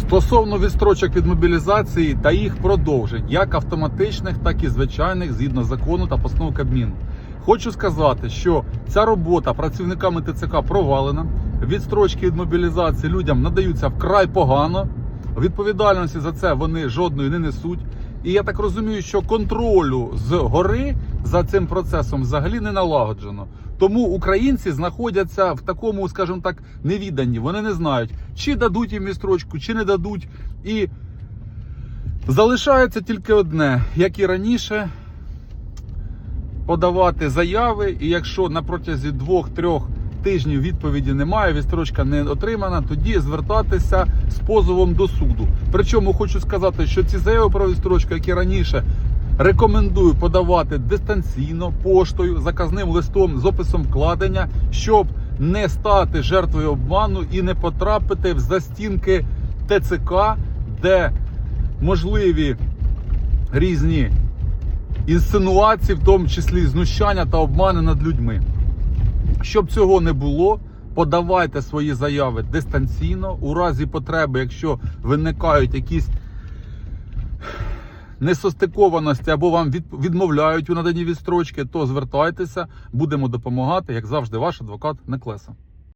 Стосовно відстрочок від мобілізації та їх продовжень, як автоматичних, так і звичайних, згідно закону та постанов Кабміну. Хочу сказати, що ця робота працівниками ТЦК провалена. Відстрочки від мобілізації людям надаються вкрай погано. Відповідальності за це вони жодної не несуть. І я так розумію, що контролю з гори за цим процесом взагалі не налагоджено. Тому українці знаходяться в такому, скажімо так, невіданні. Вони не знають, чи дадуть їм відстрочку, чи не дадуть. І залишається тільки одне, як і раніше, подавати заяви. І якщо на протязі двох-трьох тижнів відповіді немає, відстрочка не отримана, тоді звертатися з позовом до суду. Причому хочу сказати, що ці заяви про відстрочку, як і раніше, рекомендую подавати дистанційно поштою, заказним листом з описом вкладення, щоб не стати жертвою обману і не потрапити в застінки ТЦК, де можливі різні інсинуації, в тому числі знущання та обмани над людьми. Щоб цього не було, подавайте свої заяви дистанційно. У разі потреби, якщо виникають якісь несостикованості або вам від, відмовляють у наданні відстрочки, то звертайтеся, будемо допомагати, як завжди, ваш адвокат Неклеса.